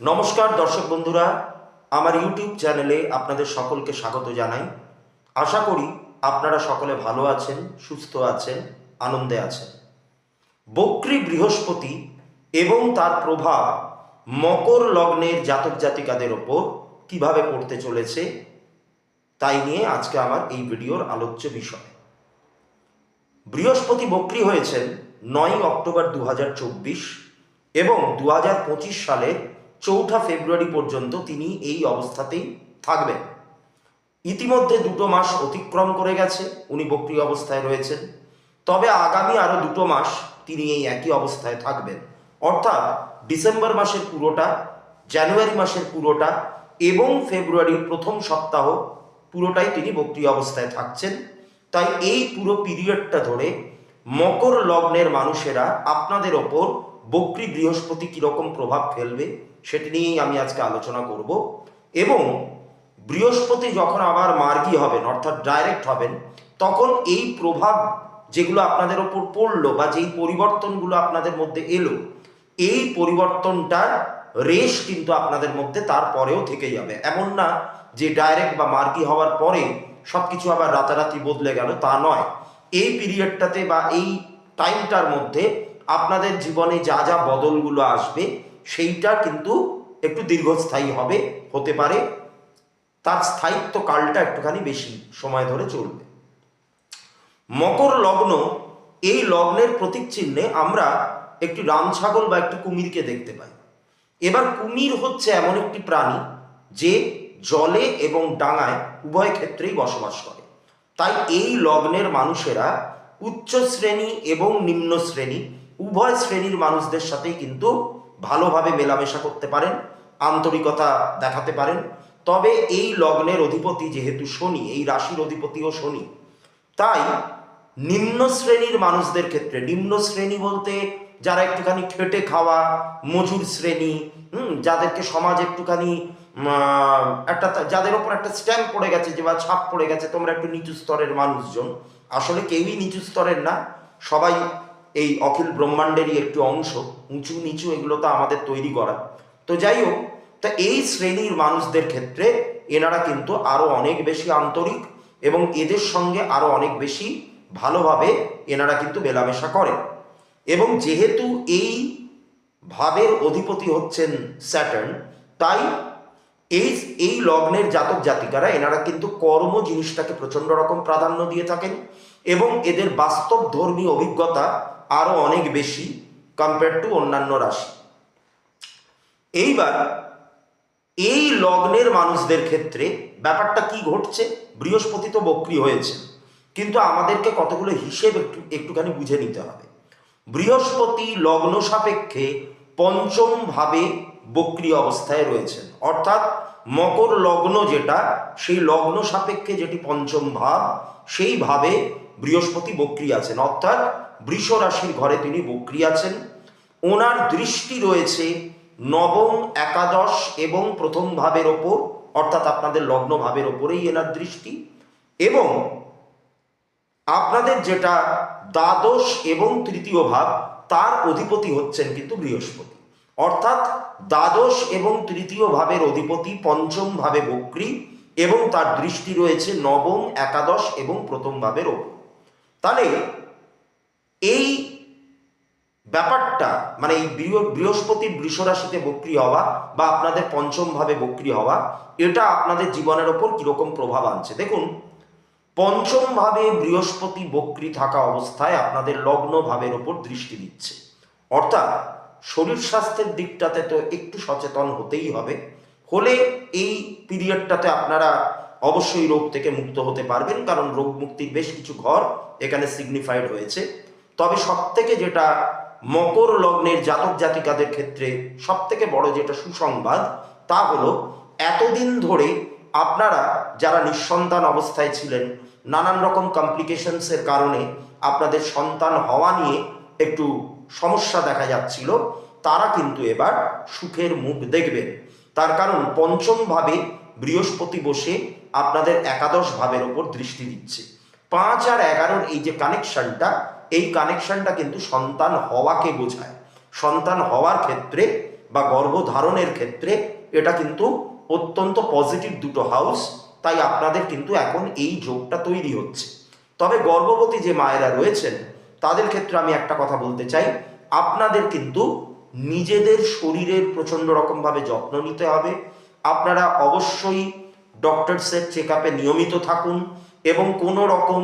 নমস্কার, দর্শক বন্ধুরা। আমার ইউটিউব চ্যানেলে আপনাদের সকলকে স্বাগত জানাই। আশা করি আপনারা সকলে ভালো আছেন, সুস্থ আছেন, আনন্দে আছেন। বক্রী বৃহস্পতি এবং তার প্রভাব মকর লগ্নের জাতক জাতিকাদের ওপর কীভাবে পড়তে চলেছে, তাই নিয়ে আজকে আমার এই ভিডিওর আলোচ্য বিষয়। বৃহস্পতি বক্রী হয়েছেন নয় অক্টোবর দু হাজার চব্বিশ এবং দু সালের চৌঠা ফেব্রুয়ারি পর্যন্ত তিনি এই অবস্থাতেই থাকবেন। ইতিমধ্যে দুটো মাস অতিক্রম করে গেছে, উনি বক্রী অবস্থায় রয়েছেন। তবে আগামী আরও দুটো মাস তিনি এই একই অবস্থায় থাকবেন। অর্থাৎ ডিসেম্বর মাসের পুরোটা, জানুয়ারি মাসের পুরোটা এবং ফেব্রুয়ারির প্রথম সপ্তাহ পুরোটাই তিনি বক্রী অবস্থায় থাকছেন। তাই এই পুরো পিরিয়ডটা ধরে মকর লগ্নের মানুষেরা আপনাদের ওপর বক্রী বৃহস্পতি কীরকম প্রভাব ফেলবে সেটি নিয়েই আমি আজকে আলোচনা করব। এবং বৃহস্পতি যখন আবার মার্গী হবেন, অর্থাৎ ডাইরেক্ট হবেন, তখন এই প্রভাব যেগুলো আপনাদের ওপর পড়ল বা যেই পরিবর্তনগুলো আপনাদের মধ্যে এলো, এই পরিবর্তনটার রেশ কিন্তু আপনাদের মধ্যে তারপরেও থেকে যাবে। এমন না যে ডাইরেক্ট বা মার্গী হওয়ার পরে সব কিছু আবার রাতারাতি বদলে গেল, তা নয়। এই পিরিয়ডটাতে বা এই টাইমটার মধ্যে আপনাদের জীবনে যা যা বদলগুলো আসবে সেইটা কিন্তু একটু দীর্ঘস্থায়ী হবে, হতে পারে। তার স্থায়িত্ব কালটা একটুখানি বেশি সময় ধরে চলবে। মকর লগ্ন, এই লগ্নের প্রতীক চিহ্নে আমরা একটি রাম ছাগল বা একটি কুমিরকে দেখতে পাই। এবার কুমির হচ্ছে এমন একটি প্রাণী যে জলে এবং ডাঙায় উভয় ক্ষেত্রেই বসবাস করে। তাই এই লগ্নের মানুষেরা উচ্চ শ্রেণি এবং নিম্ন শ্রেণি, উভয় শ্রেণির মানুষদের সাথেই কিন্তু ভালোভাবে মেলামেশা করতে পারেন, আন্তরিকতা দেখাতে পারেন। তবে এই লগ্নের অধিপতি যেহেতু শনি, এই রাশির অধিপতিও শনি, তাই নিম্ন শ্রেণির মানুষদের ক্ষেত্রে, নিম্ন শ্রেণি বলতে যারা একটুখানি খেটে খাওয়া, মজুর শ্রেণি, হুম, যাদেরকে সমাজ একটুখানি একটা যাদের ওপর একটা স্ট্যাম্প পড়ে গেছে যে বা ছাপ পড়ে গেছে, তোমরা একটু নিচু স্তরের মানুষজন। আসলে কেউই নিচু স্তরের না, সবাই এই অখিল ব্রহ্মাণ্ডেরই একটি অংশ, উঁচু নিচু এগুলো তো আমাদের তৈরি করা। তো যাই হোক, তা এই শ্রেণির মানুষদের ক্ষেত্রে এনারা কিন্তু আরও অনেক বেশি আন্তরিক এবং এদের সঙ্গে আরও অনেক বেশি ভালোভাবে এনারা কিন্তু মেলামেশা করেন এবং যেহেতু এই ভাবের অধিপতি হচ্ছেন স্যাটার্ন, তাই এই এই লগ্নের জাতক জাতিকারা এনারা কিন্তু কর্ম জিনিসটাকে প্রচণ্ড রকম প্রাধান্য দিয়ে থাকেন। এবং এদের বাস্তব ধর্মী অভিজ্ঞতা আরও অনেক বেশি কম্পেয়ার টু অন্যান্য রাশি। এইবার এই লগ্নের মানুষদের ক্ষেত্রে ব্যাপারটা কি ঘটছে? বৃহস্পতি তো বক্রি হয়েছে, কিন্তু আমাদেরকে কতগুলো হিসেব একটু, একটুখানি বুঝে নিতে হবে। বৃহস্পতি লগ্ন সাপেক্ষে পঞ্চম ভাবে বক্রি অবস্থায় রয়েছেন অর্থাৎ মকর লগ্ন যেটা, সেই লগ্ন সাপেক্ষে যেটি পঞ্চম ভাব, সেই ভাবে বৃহস্পতি বক্রি আছেন। অর্থাৎ বৃষ রাশির ঘরে তিনি বক্রি আছেন। ওনার দৃষ্টি রয়েছে নবম, একাদশ এবং প্রথম ভাবের ওপর, অর্থাৎ আপনাদের লগ্ন ভাবের ওপরেই এনার দৃষ্টি। এবং আপনাদের যেটা দ্বাদশ এবং তৃতীয় ভাব, তার অধিপতি হচ্ছেন কিন্তু বৃহস্পতি। অর্থাৎ দ্বাদশ এবং তৃতীয় ভাবের অধিপতি পঞ্চম ভাবে বক্রী এবং তার দৃষ্টি রয়েছে নবম, একাদশ এবং প্রথম ভাবের ওপর। তাহলে এই ব্যাপারটা মানে এই বৃহ- বৃহস্পতির বৃষ রাশিতে বক্রি হওয়া বা আপনাদের পঞ্চম ভাবে বক্রি হওয়া, এটা আপনাদের জীবনের ওপর কীরকম প্রভাব আনছে? দেখুন পঞ্চম ভাবে বৃহস্পতি বক্রি থাকা অবস্থায় আপনাদের লগ্ন ভাবের ওপর দৃষ্টি দিচ্ছে। অর্থাৎ শরীর স্বাস্থ্যের দিকটাতে তো একটু সচেতন হতেই হবে। হলে এই পিরিয়ডটাতে আপনারা অবশ্যই রোগ থেকে মুক্ত হতে পারবেন, কারণ রোগ মুক্তির বেশ কিছু ঘর এখানে সিগনিফাইড হয়েছে। তবে সব থেকে যেটা মকর লগ্নের জাতক জাতিকাদের ক্ষেত্রে সব থেকে বড় যেটা সুসংবাদ, তা হলো এতদিন ধরে আপনারা যারা নিঃসন্তান অবস্থায় ছিলেন, নানান রকম কমপ্লিকেশনসের কারণে আপনাদের সন্তান হওয়া নিয়ে একটু সমস্যা দেখা যাচ্ছিল, তারা কিন্তু এবার সুখের মুখ দেখবেন। তার কারণ পঞ্চমভাবে বৃহস্পতি বসে আপনাদের একাদশ ভাবের ওপর দৃষ্টি দিচ্ছে। পাঁচ আর এগারোর এই যে কানেকশনটা এই কানেকশনটা কিন্তু সন্তান হওয়াকে বোঝায়। সন্তান হওয়ার ক্ষেত্রে বা গর্ভধারণের ক্ষেত্রে এটা কিন্তু অত্যন্ত পজিটিভ দুটো হাউস তাই আপনাদের কিন্তু এখন এই যোগটা তৈরি হচ্ছে। তবে গর্ভবতী যে মায়েরা রয়েছেন, তাদের ক্ষেত্রে আমি একটা কথা বলতে চাই। আপনাদের কিন্তু নিজেদের শরীরের প্রচণ্ড রকমভাবে যত্ন নিতে হবে। আপনারা অবশ্যই ডক্টরসের চেক আপে নিয়মিত থাকুন এবং কোনো রকম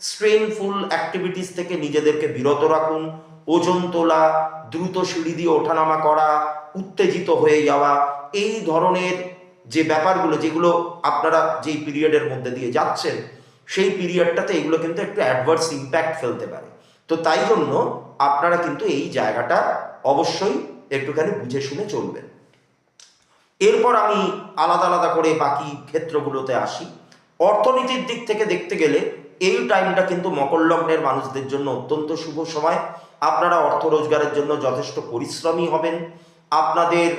স্ট্রেনফুল অ্যাক্টিভিটিস থেকে নিজেদেরকে বিরত রাখুন। ওজন তোলা, দ্রুত সিঁড়ি দিয়ে ওঠানামা করা, উত্তেজিত হয়ে যাওয়া, এই ধরনের যে ব্যাপারগুলো যেগুলো আপনারা যেই পিরিয়ডের মধ্যে দিয়ে যাচ্ছেন, সেই পিরিয়ডটাতে এগুলো কিন্তু একটু অ্যাডভার্স ইম্প্যাক্ট ফেলতে পারে। তো তাই জন্য আপনারা কিন্তু এই জায়গাটা অবশ্যই একটুখানি বুঝে শুনে চলবেন। এরপর আমি আলাদা আলাদা করে বাকি ক্ষেত্রগুলোতে আসি। অর্থনীতির দিক থেকে দেখতে গেলে এই টাইমটা কিন্তু মকর লগ্নের মানুষদের জন্য অত্যন্ত শুভ সময়। আপনারা অর্থ রোজগারের জন্য যথেষ্ট পরিশ্রমী হবেন। আপনাদের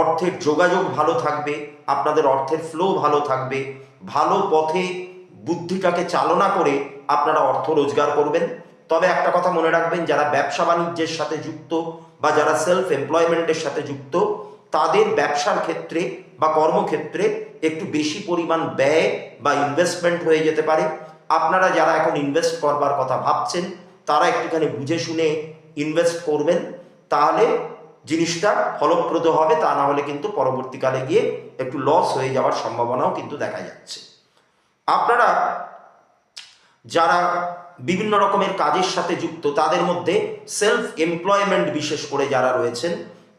অর্থের যোগাযোগ ভালো থাকবে, আপনাদের অর্থের ফ্লো ভালো থাকবে। ভালো পথে বুদ্ধিটাকে চালনা করে আপনারা অর্থ রোজগার করবেন। তবে একটা কথা মনে রাখবেন, যারা ব্যবসা বাণিজ্যের সাথে যুক্ত বা যারা সেলফ এমপ্লয়মেন্টের সাথে যুক্ত তাদের ব্যবসার ক্ষেত্রে বা কর্মক্ষেত্রে একটু বেশি পরিমাণ ব্যয় বা ইনভেস্টমেন্ট হয়ে যেতে পারে। আপনারা যারা এখন ইনভেস্ট করবার কথা ভাবছেন, তারা একটুখানি বুঝে শুনে ইনভেস্ট করবেন। তাহলে জিনিসটা ফলপ্রদ হবে, তা না হলে কিন্তু পরবর্তীকালে গিয়ে একটু লস হয়ে যাওয়ার সম্ভাবনাও কিন্তু দেখা যাচ্ছে। আপনারা যারা বিভিন্ন রকমের কাজের সাথে যুক্ত, তাদের মধ্যে সেলফ এমপ্লয়মেন্ট বিশেষ করে যারা রয়েছেন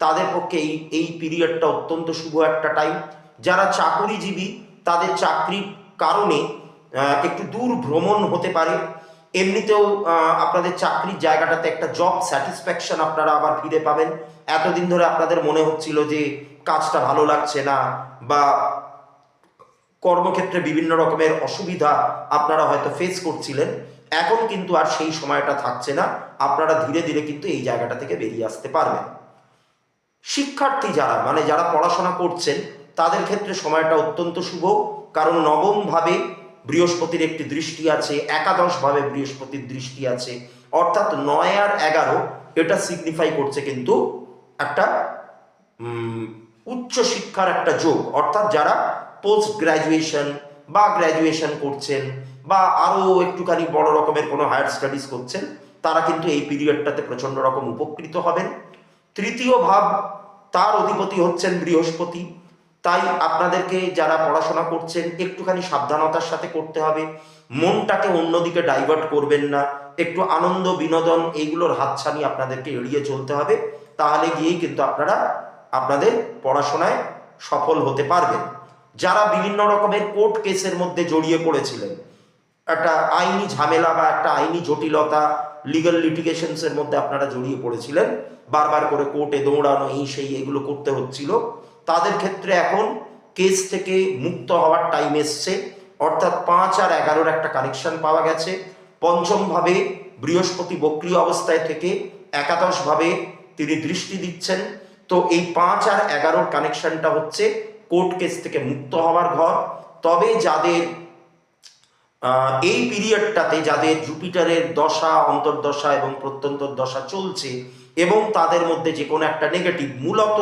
তাদের পক্ষে এই এই পিরিয়ডটা অত্যন্ত শুভ একটা টাইম যারা চাকুরিজীবী, তাদের চাকরির কারণে একটু দূর ভ্রমণ হতে পারে। এমনিতেও আপনাদের চাকরির জায়গাটাতে একটা জব স্যাটিসফ্যাকশন আপনারা আবার ফিরে পাবেন। এতদিন ধরে আপনাদের মনে হচ্ছিল যে, কাজটা ভালো লাগছে না, বা কর্মক্ষেত্রে বিভিন্ন রকমের অসুবিধা আপনারা হয়তো ফেস করছিলেন। এখন কিন্তু আর সেই সময়টা থাকছে না। আপনারা ধীরে ধীরে কিন্তু এই জায়গাটা থেকে বেরিয়ে আসতে পারবেন। শিক্ষার্থী যারা মানে যারা পড়াশোনা করছেন, তাদের ক্ষেত্রে সময়টা অত্যন্ত শুভ। কারণ নবমভাবে বৃহস্পতির একটি দৃষ্টি আছে, একাদশভাবে বৃহস্পতির দৃষ্টি আছে। অর্থাৎ নয় আর এগারো, এটা সিগনিফাই করছে কিন্তু একটা উচ্চ শিক্ষার একটা যোগ। অর্থাৎ যারা পোস্ট গ্র্যাজুয়েশন বা গ্র্যাজুয়েশন করছেন বা আরও একটুখানি বড় রকমের কোনো হায়ার স্টাডিজ করছেন, তারা কিন্তু এই পিরিয়ডটাতে প্রচণ্ড রকম উপকৃত হবেন। তৃতীয় ভাব, তার অধিপতি হচ্ছেন বৃহস্পতি। তাই আপনাদেরকে যারা পড়াশোনা করছেন, একটুখানি সাবধানতার সাথে করতে হবে। মনটাকে অন্যদিকে ডাইভার্ট করবেন না। একটু আনন্দ, বিনোদন এইগুলোর হাতছানি আপনাদেরকে এড়িয়ে চলতে হবে। তাহলে গিয়েই কিন্তু আপনারা আপনাদের পড়াশোনায় সফল হতে পারবেন। যারা বিভিন্ন রকমের কোর্ট কেসের মধ্যে জড়িয়ে পড়েছিলেন একটা আইনি ঝামেলা বা একটা আইনি জটিলতা লিগাল লিটিগেশনসের মধ্যে আপনারা জড়িয়ে পড়েছিলেন। বারবার করে কোর্টে দৌড়ানো, এই সেই এগুলো করতে হচ্ছিল। তাদের ক্ষেত্রে এখন কেস থেকে মুক্ত হওয়ার টাইম এসছে। অর্থাৎ পাঁচ আর এগারোর একটা কানেকশন পাওয়া গেছে। পঞ্চমভাবে বৃহস্পতি বক্রিয় অবস্থায় থেকে একাদশভাবে তিনি দৃষ্টি দিচ্ছেন। তো এই পাঁচ আর এগারোর কানেকশনটা হচ্ছে কোর্ট কেস থেকে মুক্ত হওয়ার ঘর। তবে যাদের এই পিরিয়ডটাতে যাদের জুপিটারের দশা, অন্তর্দশা এবং প্রত্যন্তর দশা চলছে এবং তাদের মধ্যে যে কোনো একটা নেগেটিভ মূলত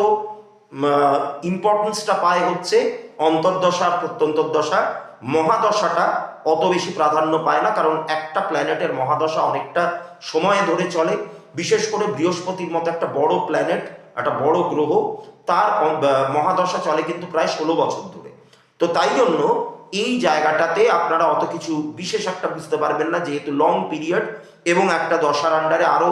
ইম্পর্টেন্সটা পায় হচ্ছে অন্তর্দশা আর প্রত্যন্তর দশা। মহাদশাটা অত বেশি প্রাধান্য পায় না কারণ একটা প্ল্যানেটের মহাদশা অনেকটা সময় ধরে চলে। বিশেষ করে বৃহস্পতির মতো একটা বড় প্ল্যানেট একটা বড় গ্রহ, তার মহাদশা চলে কিন্তু প্রায় ষোলো বছর ধরে। তো তাই জন্য এই জায়গাটাতে আপনারা অত কিছু বিশেষ একটা বুঝতে পারবেন না, যেহেতু লং পিরিয়ড এবং একটা দশার আন্ডারে আরও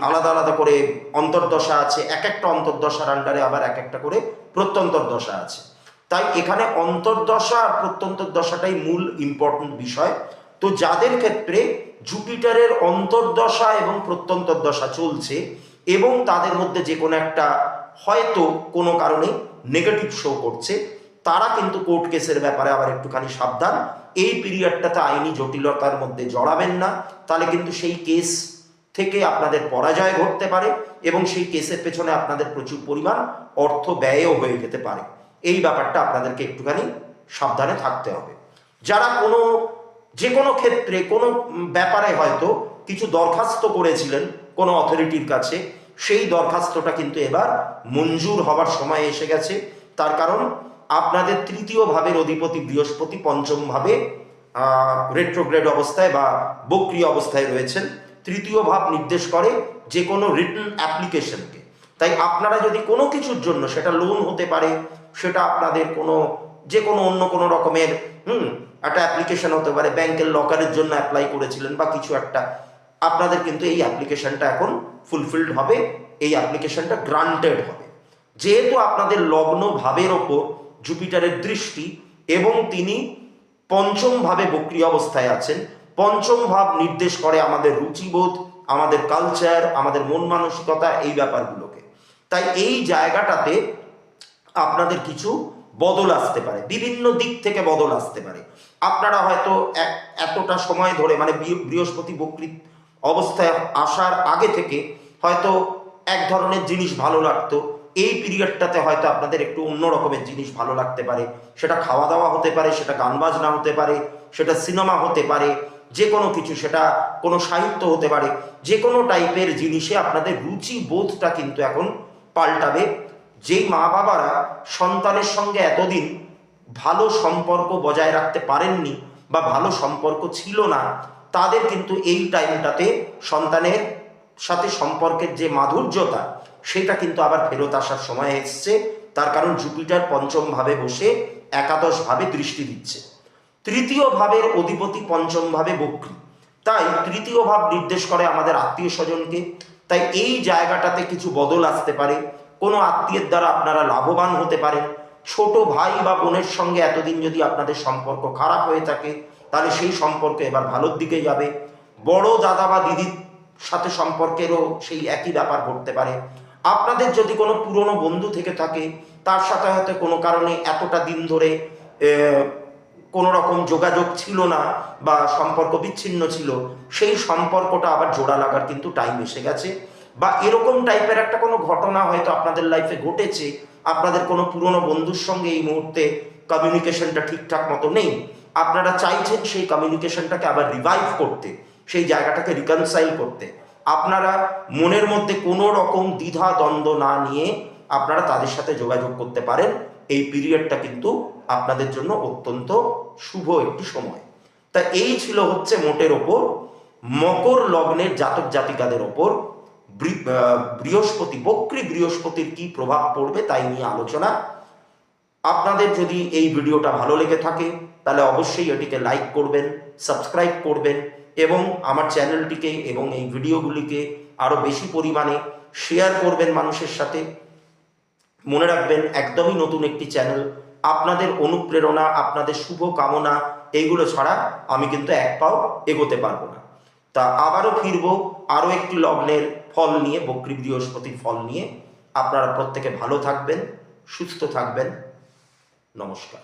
আলাদা আলাদা করে অন্তর্দশা আছে, এক একটা অন্তর্দশার আন্ডারে আবার এক একটা করে প্রত্যন্তর দশা আছে। তাই এখানে অন্তর্দশা আর প্রত্যন্তর দশাটাই মূল ইম্পর্টেন্ট বিষয়। তো যাদের ক্ষেত্রে জুপিটারের অন্তর্দশা এবং প্রত্যন্তর দশা চলছে এবং তাদের মধ্যে যে কোনো একটা হয়তো কোনো কারণে নেগেটিভ শো করছে তারা কিন্তু কোর্ট কেসের ব্যাপারে আবার একটুখানি সাবধান। এই পিরিয়ডটাতে আইনি জটিলতার মধ্যে জড়াবেন না। তাহলে কিন্তু সেই কেস থেকে আপনাদের পরাজয় ঘটতে পারে এবং সেই কেসের পেছনে আপনাদের প্রচুর পরিমাণ অর্থ ব্যয়ও হয়ে যেতে পারে। এই ব্যাপারটা আপনাদেরকে একটুখানি সাবধানে থাকতে হবে। যারা কোনো, যে কোনো ক্ষেত্রে, কোনো ব্যাপারে হয়তো কিছু দরখাস্ত করেছিলেন কোনো অথরিটির কাছে, সেই দরখাস্তটা কিন্তু এবার মঞ্জুর হবার সময় এসে গেছে। তার কারণ আপনাদের তৃতীয় ভাবের অধিপতি বৃহস্পতি, পঞ্চম ভাবে রেট্রোগ্রেড অবস্থায় বা বক্রিয় অবস্থায় রয়েছেন। তৃতীয় ভাব নির্দেশ করে যে কোনো রিটার্ন অ্যাপ্লিকেশনকে তাই আপনারা যদি কোনো কিছুর জন্য সেটা লোন হতে পারে, সেটা আপনাদের কোনো যে কোনো অন্য কোনো রকমের, হুম, একটা অ্যাপ্লিকেশন হতে পারে ব্যাংকের লকারের জন্য অ্যাপ্লাই করেছিলেন বা কিছু একটা, আপনাদের কিন্তু এই অ্যাপ্লিকেশনটা এখন ফুলফিলড হবে, এই অ্যাপ্লিকেশনটা গ্রান্টেড হবে। যেহেতু আপনাদের লগ্ন ভাবের ওপর জুপিটারের দৃষ্টি এবং তিনি পঞ্চম ভাবে বক্রিয় অবস্থায় আছেন। পঞ্চম ভাব নির্দেশ করে আমাদের রুচিবোধ, আমাদের কালচার আমাদের মন মানসিকতা এই ব্যাপারগুলোকে। তাই এই জায়গাটাতে আপনাদের কিছু বদল আসতে পারে, বিভিন্ন দিক থেকে বদল আসতে পারে। আপনারা হয়তো এতটা সময় ধরে মানে বৃহ- বৃহস্পতি বকৃত অবস্থায় আসার আগে থেকে হয়তো এক ধরনের জিনিস ভালো লাগতো এই পিরিয়ডটাতে হয়তো আপনাদের একটু অন্য রকমের জিনিস ভালো লাগতে পারে। সেটা খাওয়া দাওয়া হতে পারে, সেটা গান বাজনা হতে পারে, সেটা সিনেমা হতে পারে যে কোনো কিছু, সেটা কোনো সাহিত্য হতে পারে যে কোনো টাইপের জিনিসে আপনাদের রুচি বোধটা কিন্তু এখন পাল্টাবে। যেই মা বাবারা সন্তানের সঙ্গে এতদিন ভালো সম্পর্ক বজায় রাখতে পারেননি বা ভালো সম্পর্ক ছিল না, তাদের কিন্তু এই টাইমটাতে সন্তানের সাথে সম্পর্কের যে মাধুর্যতা সেটা কিন্তু আবার ফেরত আসার সময় এসছে। তার কারণ জুপিটার পঞ্চম ভাবে বসে একাদশ ভাবে দৃষ্টি দিচ্ছে। তৃতীয় ভাবের অধিপতি পঞ্চম ভাবে বক্রী। তাই তৃতীয় ভাব নির্দেশ করে আমাদের আত্মীয় স্বজনকে। তাই এই জায়গাটাতে কিছু বদল আসতে পারে। কোনো আত্মীয়ের দ্বারা আপনারা লাভবান হতে পারেন। ছোট ভাই বা বোনের সঙ্গে এতদিন যদি আপনাদের সম্পর্ক খারাপ হয়ে থাকে, তাহলে সেই সম্পর্ক এবার ভালোর দিকে যাবে। বড় দাদা বা দিদির সাথে সম্পর্কেরও সেই একই ব্যাপার ঘটতে পারে। আপনাদের যদি কোনো পুরনো বন্ধু থেকে থাকে, তার সাথে হয়তো কোনো কারণে এতটা দিন ধরে কোনো রকম যোগাযোগ ছিল না বা সম্পর্ক বিচ্ছিন্ন ছিল, সেই সম্পর্কটা আবার জোড়া লাগার কিন্তু টাইম এসে গেছে। বা এরকম টাইপের একটা কোনো ঘটনা হয়তো আপনাদের লাইফে ঘটেছে, আপনাদের কোনো পুরনো বন্ধুর সঙ্গে এই মুহূর্তে কমিউনিকেশনটা ঠিকঠাক মতো নেই। আপনারা চাইছেন সেই কমিউনিকেশনটাকে আবার রিভাইভ করতে, সেই জায়গাটাকে রিকনসাইল করতে। আপনারা মনের মধ্যে কোনো রকম দ্বিধা, দ্বন্দ্ব না নিয়ে আপনারা তাদের সাথে যোগাযোগ করতে পারেন। এই পিরিয়ডটা কিন্তু আপনাদের জন্য অত্যন্ত শুভ একটি সময়। তা এই ছিল হচ্ছে মোটের ওপর, মকর লগ্নের জাতক জাতিকাদের ওপর বৃহস্পতি, বক্রী বৃহস্পতির কি প্রভাব পড়বে তাই নিয়ে আলোচনা। আপনাদের যদি এই ভিডিওটা ভালো লেগে থাকে, তাহলে অবশ্যই এটিকে লাইক করবেন, সাবস্ক্রাইব করবেন এবং আমার চ্যানেলটিকে এবং এই ভিডিওগুলিকে আরও বেশি পরিমাণে শেয়ার করবেন মানুষের সাথে। মনে রাখবেন, একদমই নতুন একটি চ্যানেল আপনাদের অনুপ্রেরণা, আপনাদের শুভ কামনা এইগুলো ছাড়া আমি কিন্তু এক পাও এগোতে পারব না। তা আবারও ফিরবো আরও একটি লগ্নের ফল নিয়ে, বক্রী বৃহস্পতির ফল নিয়ে। আপনারা প্রত্যেকে ভালো থাকবেন, সুস্থ থাকবেন। নমস্কার।